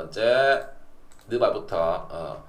번째 느바부터 어,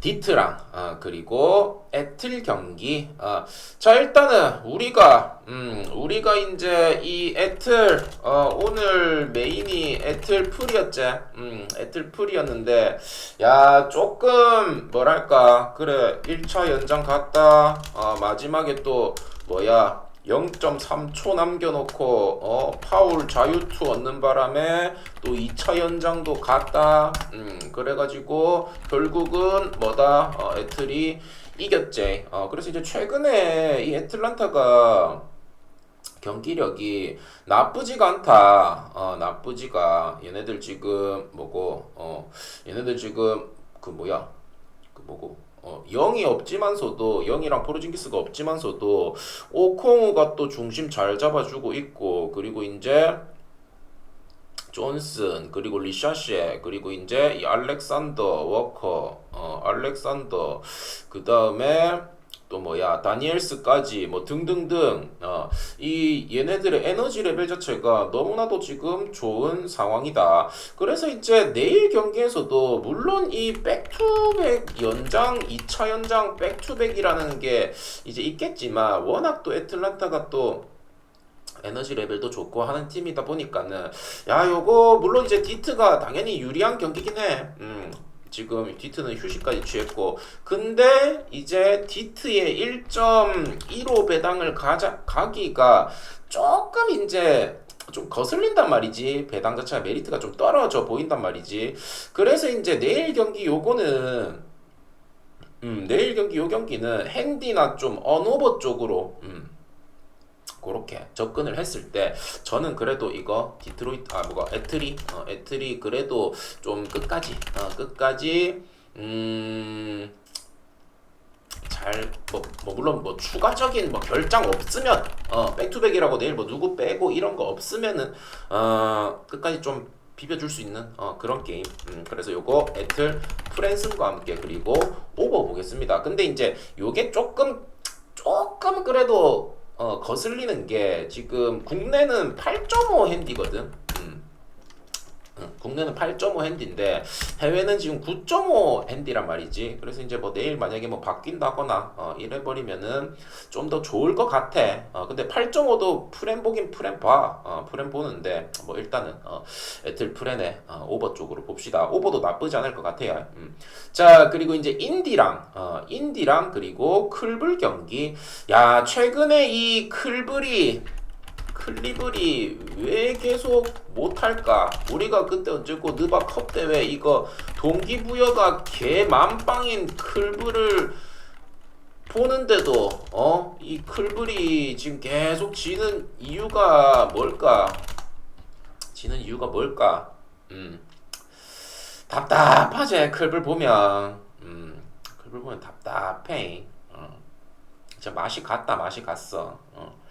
디트랑 어, 그리고 에틀 경기. 어, 자 일단은 우리가 음, 우리가 이제 이 에틀 어, 오늘 메인이 에틀 풀이었지. 음, 에틀 풀이었는데 야 조금 뭐랄까 그래 1차 연장 갔다 어, 마지막에 또 뭐야 0.3초 남겨놓고 어 파울 자유투 얻는 바람에 또 2차 연장도 갔다. 음 그래가지고 결국은 뭐다? 어, 애틀이 이겼지. 어 그래서 이제 최근에 이 애틀란타가 경기력이 나쁘지가 않다. 어, 나쁘지가. 얘네들 지금 뭐고, 어, 얘네들 지금 그 뭐야, 그 뭐고, 어, 0이 없지만서도 0이랑 포르징기스가 없지만서도 오콩우가 또 중심 잘 잡아주고 있고 그리고 이제 존슨 그리고 리샤쉐 그리고 이제 이 알렉산더 워커 어 알렉산더 그 다음에 또 뭐야 다니엘스까지 뭐 등등등 어 이 얘네들의 에너지 레벨 자체가 너무나도 지금 좋은 상황이다. 그래서 이제 내일 경기에서도 물론 이 백투백 연장 2차 연장 백투백이라는 게 이제 있겠지만 워낙 또 애틀란타가 또 에너지 레벨도 좋고 하는 팀이다 보니까는 야 요거 물론 이제 디트가 당연히 유리한 경기긴 해. 음. 지금 디트는 휴식까지 취했고 근데 이제 디트의 1.15 배당을 가자 가기가 조금 이제 좀 거슬린단 말이지. 배당 자체가 메리트가 좀 떨어져 보인단 말이지. 그래서 이제 내일 경기 요거는 음 내일 경기 요 경기는 핸디나 좀 언오버 쪽으로 음 그렇게 접근을 했을 때 저는 그래도 이거 디트로이트 아 뭐가 애트리 어, 애트리 그래도 좀 끝까지 어, 끝까지 음. 잘, 뭐, 뭐, 물론, 뭐, 추가적인, 뭐, 결장 없으면, 어, 백투백이라고 내일 뭐, 누구 빼고 이런 거 없으면은, 어, 끝까지 좀 비벼줄 수 있는, 어, 그런 게임. 음, 그래서 요거, 애틀, 프랜슨과 함께, 그리고, 오버 보겠습니다. 근데 이제, 요게 조금, 조금 그래도, 어, 거슬리는 게 지금 국내는 8.5 핸디거든. 국내는 8.5 핸디인데 해외는 지금 9.5 핸디란 말이지. 그래서 이제 뭐 내일 만약에 뭐 바뀐다거나 어, 이래 버리면은 좀 더 좋을 것 같아. 어, 근데 8.5도 프렌 보긴 프렌 봐. 어, 프렌 보는데 뭐 일단은 어, 애틀 프렌의 어, 오버 쪽으로 봅시다. 오버도 나쁘지 않을 것 같아요. 음. 자 그리고 이제 인디랑 어, 인디랑 그리고 클불 경기. 야 최근에 이 클불이 클리블이 왜 계속 못할까? 우리가 그때 어쨌고 느바컵 대회 이거 동기부여가 개 만빵인 클블을 보는데도 어? 이 클블이 지금 계속 지는 이유가 뭘까? 지는 이유가 뭘까? 음. 답답하지 클블 보면 음. 클블 보면 답답해. 어. 진짜 맛이 갔다 맛이 갔어. 어.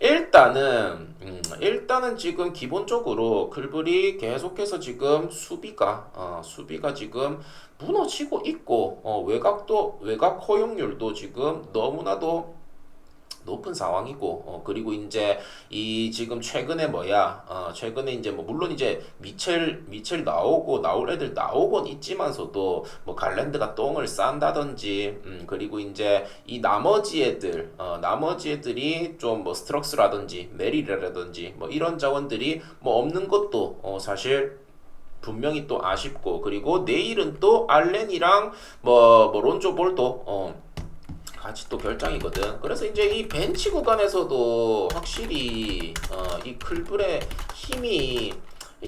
일단은 음, 일단은 지금 기본적으로 글블이 계속해서 지금 수비가 어, 수비가 지금 무너지고 있고 어, 외곽도 외곽 허용률도 지금 너무나도 높은 상황이고 어, 그리고 이제 이 지금 최근에 뭐야 어, 최근에 이제 뭐 물론 이제 미첼 미첼 나오고 나올 애들 나오곤 있지만서도 뭐 갈랜드가 똥을 싼다든지 음, 그리고 이제 이 나머지 애들 어, 나머지 애들이 좀 뭐 스트럭스라든지 메리라든지 뭐 이런 자원들이 뭐 없는 것도 어, 사실 분명히 또 아쉽고 그리고 내일은 또 알렌이랑 뭐, 뭐 론조 볼도 어, 같이 또 결장이거든. 그래서 이제 이 벤치 구간에서도 확실히 어, 이 클블의 힘이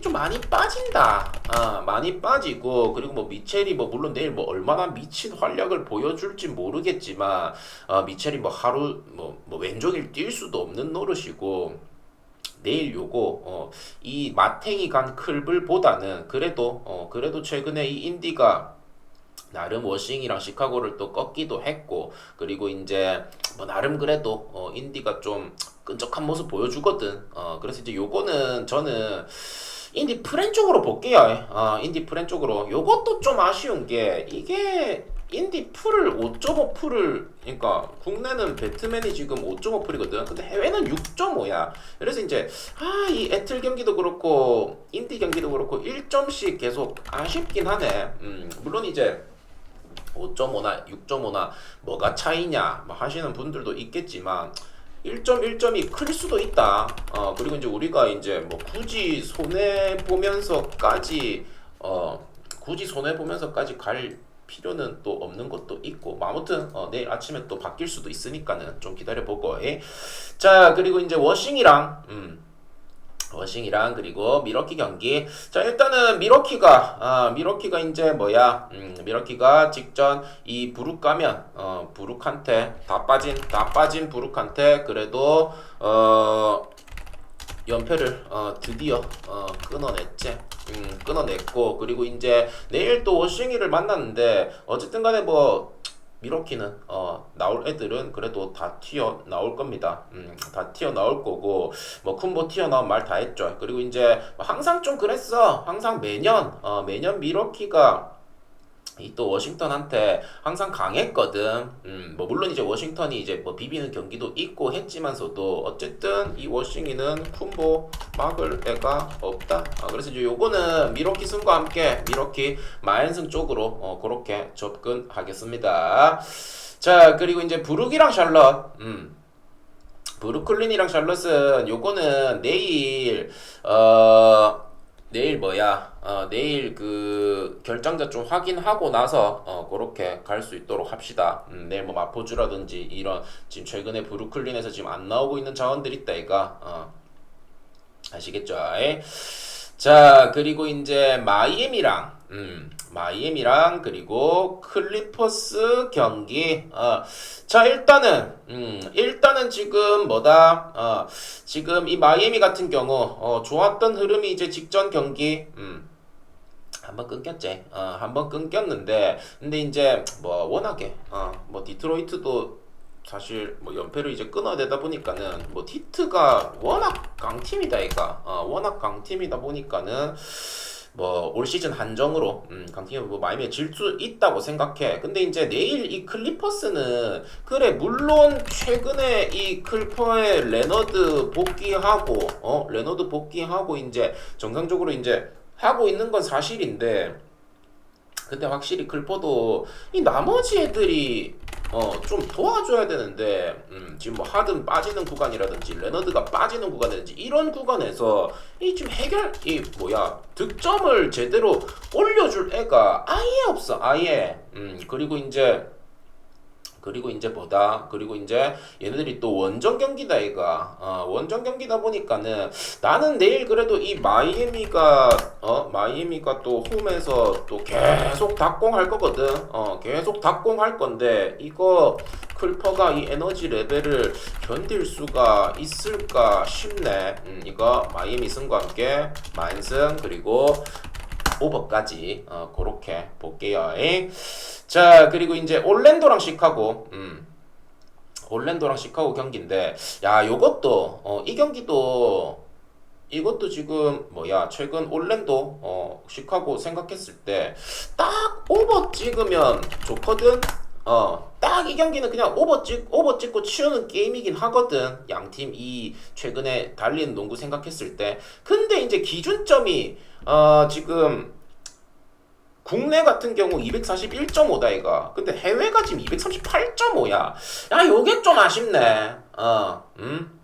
좀 많이 빠진다. 아, 많이 빠지고 그리고 뭐 미첼이 뭐 물론 내일 뭐 얼마나 미친 활약을 보여줄지 모르겠지만 어, 미첼이 뭐 하루 뭐, 뭐 왼종일 뛸 수도 없는 노릇이고 내일 요거 어, 이 마탱이 간 클블보다는 그래도 어, 그래도 최근에 이 인디가 나름 워싱이랑 시카고를 또 꺾기도 했고 그리고 이제 뭐 나름 그래도 어 인디가 좀 끈적한 모습 보여주거든 어 그래서 이제 요거는 저는 인디 프렌 쪽으로 볼게요 어 인디 프렌 쪽으로 요것도 좀 아쉬운 게 이게 인디 풀을 5.5 풀을 그러니까 국내는 배트맨이 지금 5.5 풀이거든. 근데 해외는 6.5야. 그래서 이제 아 이 애틀 경기도 그렇고 인디 경기도 그렇고 1점씩 계속 아쉽긴 하네. 음 물론 이제 5.5나 6.5나 뭐가 차이냐 뭐 하시는 분들도 있겠지만 1.1점이 클 수도 있다. 어 그리고 이제 우리가 이제 뭐 굳이 손해 보면서까지 어 굳이 손해 보면서까지 갈 필요는 또 없는 것도 있고 뭐 아무튼 어, 내일 아침에 또 바뀔 수도 있으니까는 좀 기다려 보고 예. 자 그리고 이제 워싱이랑 음. 워싱이랑 그리고 미러키 경기. 자 일단은 미러키가 아 미러키가 이제 뭐야? 음, 미러키가 직전 이 부룩 가면 어 부룩한테 다 빠진 다 빠진 부룩한테 그래도 어 연패를 어 드디어 어 끊어냈지. 음 끊어냈고 그리고 이제 내일 또 워싱이를 만났는데 어쨌든 간에 뭐 미러키는 어 나올 애들은 그래도 다 튀어 나올 겁니다. 음, 다 튀어 나올 거고 뭐 쿤보 튀어 나온 말 다 했죠. 그리고 이제 뭐 항상 좀 그랬어. 항상 매년 어 매년 미러키가 이 또 워싱턴한테 항상 강했거든. 음, 뭐 물론 이제 워싱턴이 이제 뭐 비비는 경기도 있고 했지만서도 어쨌든 이 워싱이는 쿤보 막을 애가 없다. 아, 그래서 이제 요거는 미러키 승과 함께 미러키 마엔승 쪽으로 어, 그렇게 접근하겠습니다. 자 그리고 이제 부룩이랑 샬럿. 음. 브루클린이랑 샬럿은 요거는 내일 어 내일 뭐야 어 내일 그 결정자 좀 확인하고 나서 어 그렇게 갈 수 있도록 합시다 음, 내일 뭐 마포주라든지 이런 지금 최근에 브루클린에서 지금 안 나오고 있는 자원들 있다 이가 어 아시겠죠? 에? 자 그리고 이제 마이애미랑 음, 마이애미랑 그리고 클리퍼스 경기. 어, 자 일단은 음, 일단은 지금 뭐다? 어, 지금 이 마이애미 같은 경우 어, 좋았던 흐름이 이제 직전 경기. 음, 한번 끊겼지. 어, 한번 끊겼는데 근데 이제 뭐 워낙에 어, 뭐 디트로이트도 사실 뭐 연패를 이제 끊어야 되다 보니까는 뭐 티트가 워낙 강팀이다 이가 어, 워낙 강팀이다 보니까는 뭐 올 시즌 한정으로 음, 강팀이 뭐 마이애미에 질 수 있다고 생각해. 근데 이제 내일 이 클리퍼스는 그래 물론 최근에 이 클퍼의 레너드 복귀하고 어 레너드 복귀하고 이제 정상적으로 이제 하고 있는 건 사실인데 근데 확실히 클퍼도 이 나머지 애들이 어 좀 도와줘야 되는데 음, 지금 뭐 하든 빠지는 구간이라든지 레너드가 빠지는 구간이라든지 이런 구간에서 이 지금 해결 이 뭐야 득점을 제대로 올려줄 애가 아예 없어 아예. 음 그리고 이제 그리고 이제 뭐다 그리고 이제 얘네들이 또 원정 경기다 얘가 어, 원정 경기다 보니까는 나는 내일 그래도 이 마이애미가 어 마이애미가 또 홈에서 또 계속 닭공할 거거든 어 계속 닭공할 건데 이거 클퍼가 이 에너지 레벨을 견딜 수가 있을까 싶네 음, 이거 마이애미 승과 함께 만승 그리고 오버까지 어, 그렇게 볼게요. 잉? 자 그리고 이제 올랜도랑 시카고 음. 올랜도랑 시카고 경기인데 야 요것도 어, 이 경기도 이것도 지금 뭐야 최근 올랜도 어, 시카고 생각했을 때 딱 오버 찍으면 좋거든 어, 딱 이 경기는 그냥 오버 찍, 오버 찍고 치우는 게임이긴 하거든. 양 팀 이 최근에 달리는 농구 생각했을 때. 근데 이제 기준점이, 어, 지금, 국내 같은 경우 241.5다, 이가. 근데 해외가 지금 238.5야. 야, 요게 좀 아쉽네. 어, 음?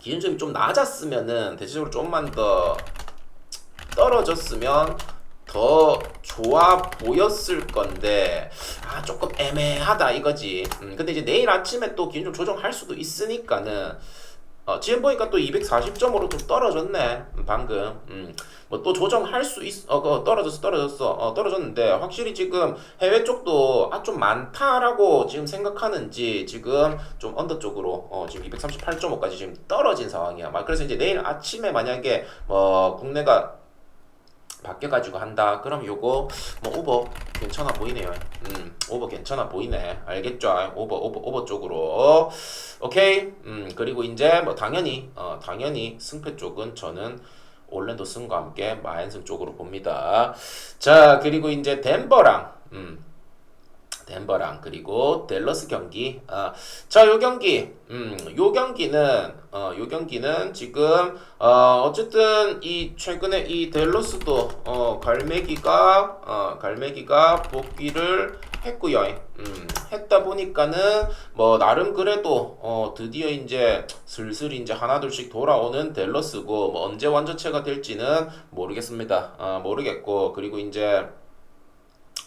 기준점이 좀 낮았으면은, 대체적으로 좀만 더 떨어졌으면, 더 좋아 보였을 건데 아 조금 애매하다 이거지. 음, 근데 이제 내일 아침에 또 기준 좀 조정할 수도 있으니까는 어, 지금 보니까 또 240점으로 좀 떨어졌네. 음, 방금. 음, 뭐 또 조정할 수 있, 어, 그 떨어졌어, 떨어졌어, 어, 떨어졌는데 확실히 지금 해외 쪽도 아, 좀 많다라고 지금 생각하는지 지금 좀 언더 쪽으로 어, 지금 238.5까지 지금 떨어진 상황이야. 막 그래서 이제 내일 아침에 만약에 뭐 국내가 바뀌어가지고 한다. 그럼 요거 뭐 오버 괜찮아 보이네요. 음, 오버 괜찮아 보이네. 알겠죠? 오버 오버 오버 쪽으로. 오케이. 음, 그리고 이제 뭐 당연히 어 당연히 승패 쪽은 저는 올랜도 승과 함께 마앤승 쪽으로 봅니다. 자, 그리고 이제 덴버랑 음. 덴버랑 그리고 댈러스 경기. 아, 자, 요 경기. 음, 요 경기는 어, 요 경기는 지금 어, 어쨌든 이 최근에 이 댈러스도 어, 갈매기가 어, 갈매기가 복귀를 했고요. 음, 했다 보니까는 뭐 나름 그래도 어, 드디어 이제 슬슬 이제 하나둘씩 돌아오는 댈러스고 뭐 언제 완전체가 될지는 모르겠습니다. 어, 모르겠고 그리고 이제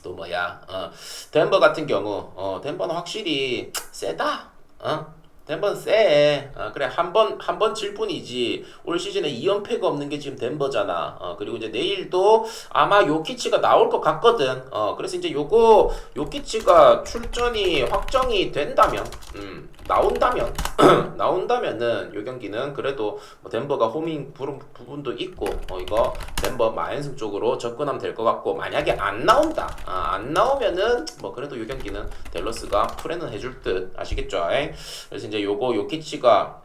또 뭐야 어, 덴버 같은 경우 어, 덴버는 확실히 세다 어? 덴버는 세 어, 그래 한 번 한 번 질 뿐이지. 올 시즌에 2연패가 없는 게 지금 덴버잖아. 어, 그리고 이제 내일도 아마 요키치가 나올 것 같거든. 어, 그래서 이제 요거 요키치가 출전이 확정이 된다면 음, 나온다면 나온다면은 요 경기는 그래도 뭐 덴버가 홈인 부분- 부분도 있고 어, 이거 덴버 마연승 쪽으로 접근하면 될 것 같고 만약에 안 나온다 아, 안 나오면은 뭐 그래도 요 경기는 델러스가 프레는 해줄 듯. 아시겠죠? 에이? 그래서 이제 요거 요키치가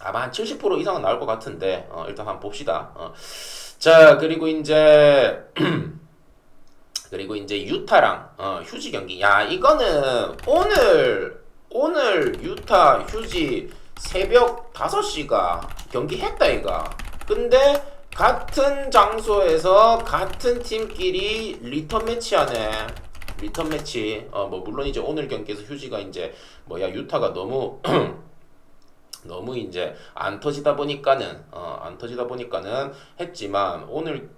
아마 한 70% 이상은 나올 것 같은데 어, 일단 한번 봅시다. 어. 자 그리고 이제 그리고 이제 유타랑 어, 휴지 경기. 야 이거는 오늘 오늘 유타 휴지 새벽 5시가 경기 했다 이가. 근데 같은 장소에서 같은 팀끼리 리턴 매치 하네. 리턴 매치. 어 뭐 물론 이제 오늘 경기에서 휴지가 이제 뭐야 유타가 너무 너무 이제 안 터지다 보니까는 어, 안 터지다 보니까는 했지만 오늘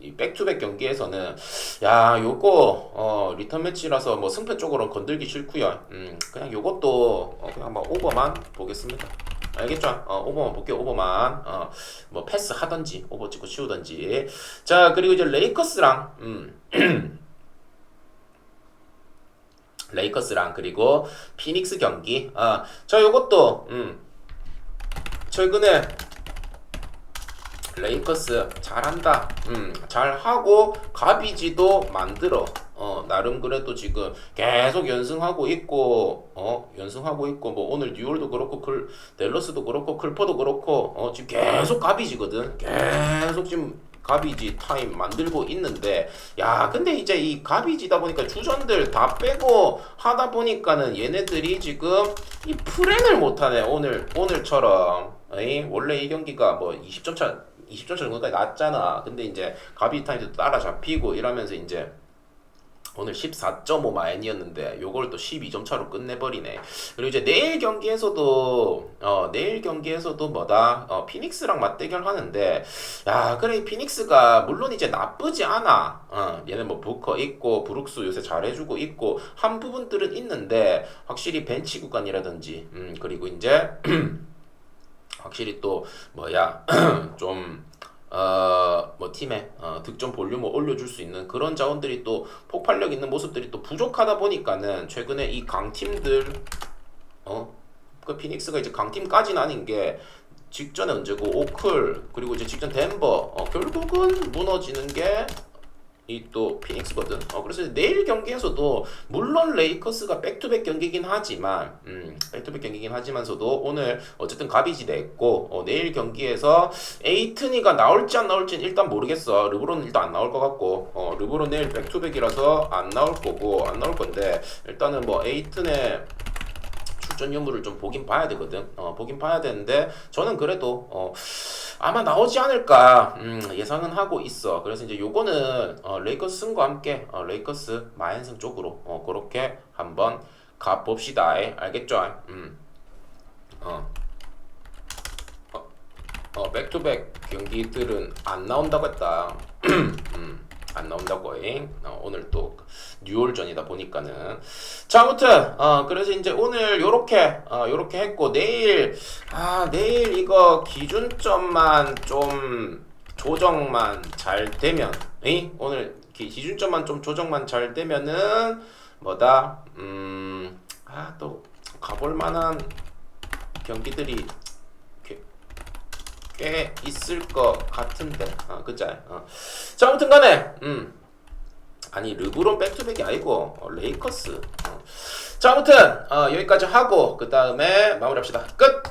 이 백투백 경기에서는 야 요거 어 리턴 매치라서 뭐 승패 쪽으로 건들기 싫고요. 음 그냥 요것도 어, 그냥 뭐 오버만 보겠습니다. 알겠죠? 어, 오버만 볼게요. 오버만 어, 뭐 패스 하던지 오버 찍고 치우던지. 자 그리고 이제 레이커스랑 음. 레이커스랑 그리고 피닉스 경기. 아, 저 요것도 음. 최근에 레이커스 잘한다. 음, 잘하고 가비지도 만들어. 어, 나름 그래도 지금 계속 연승하고 있고, 어, 연승하고 있고, 뭐 오늘 뉴올도 그렇고, 클, 델러스도 그렇고, 클퍼도 그렇고, 어, 지금 계속 가비지거든. 계속 지금 가비지 타임 만들고 있는데, 야, 근데 이제 이 가비지다 보니까 주전들 다 빼고 하다 보니까는 얘네들이 지금 이 프렌을 못하네. 오늘, 오늘처럼. 에이, 원래 이 경기가 뭐 20점 차, 20점 차 정도까지 났잖아. 근데 이제 가비 타임도 따라잡히고 이러면서 이제 오늘 14.5 마인이었는데 요걸 또 12점 차로 끝내버리네. 그리고 이제 내일 경기에서도 어 내일 경기에서도 뭐다 어 피닉스랑 맞대결 하는데 야 그래 피닉스가 물론 이제 나쁘지 않아. 어 얘는 뭐 부커 있고 브룩스 요새 잘해주고 있고 한 부분들은 있는데 확실히 벤치 구간이라든지 음 그리고 이제 확실히 또 뭐야 좀 어, 뭐 팀의 어, 득점 볼륨을 올려줄 수 있는 그런 자원들이 또 폭발력 있는 모습들이 또 부족하다 보니까는 최근에 이 강팀들 어, 그 피닉스가 이제 강팀까지는 아닌 게 직전에 언제고 오클 그리고 이제 직전 덴버 어, 결국은 무너지는 게 이또 피닉스거든. 어 그래서 내일 경기에서도 물론 레이커스가 백투백 경기긴 하지만 음 백투백 경기긴 하지만서도 오늘 어쨌든 가비지 냈고 어, 내일 경기에서 에이트니가 나올지 안 나올지는 일단 모르겠어. 르브론은 일단 안 나올 것 같고 어 르브론 내일 백투백이라서 안 나올 거고 안 나올 건데 일단은 뭐 에이튼의 출전 여부를 좀 보긴 봐야 되거든. 어, 보긴 봐야 되는데 저는 그래도 어, 아마 나오지 않을까 음, 예상은 하고 있어. 그래서 이제 요거는 어, 레이커스 승과 함께 어, 레이커스 마연승 쪽으로 어, 그렇게 한번 가 봅시다. 알겠죠? 음. 어. 어, 어, 백투백 경기들은 안 나온다고 했다. 음, 안 나온다고 해. 어, 오늘 또 뉴올전이다 보니까는. 자, 아무튼, 어, 그래서 이제 오늘 요렇게, 어, 요렇게 했고, 내일, 아, 내일 이거 기준점만 좀 조정만 잘 되면, 이 오늘 기, 기준점만 좀 조정만 잘 되면은, 뭐다, 음, 아, 또, 가볼 만한 경기들이 꽤, 꽤 있을 것 같은데, 어, 그죠? 어. 자, 아무튼 간에, 음. 아니 르브론 백투백이 아니고 어, 레이커스. 어. 자 아무튼 어, 여기까지 하고 그 다음에 마무리합시다. 끝.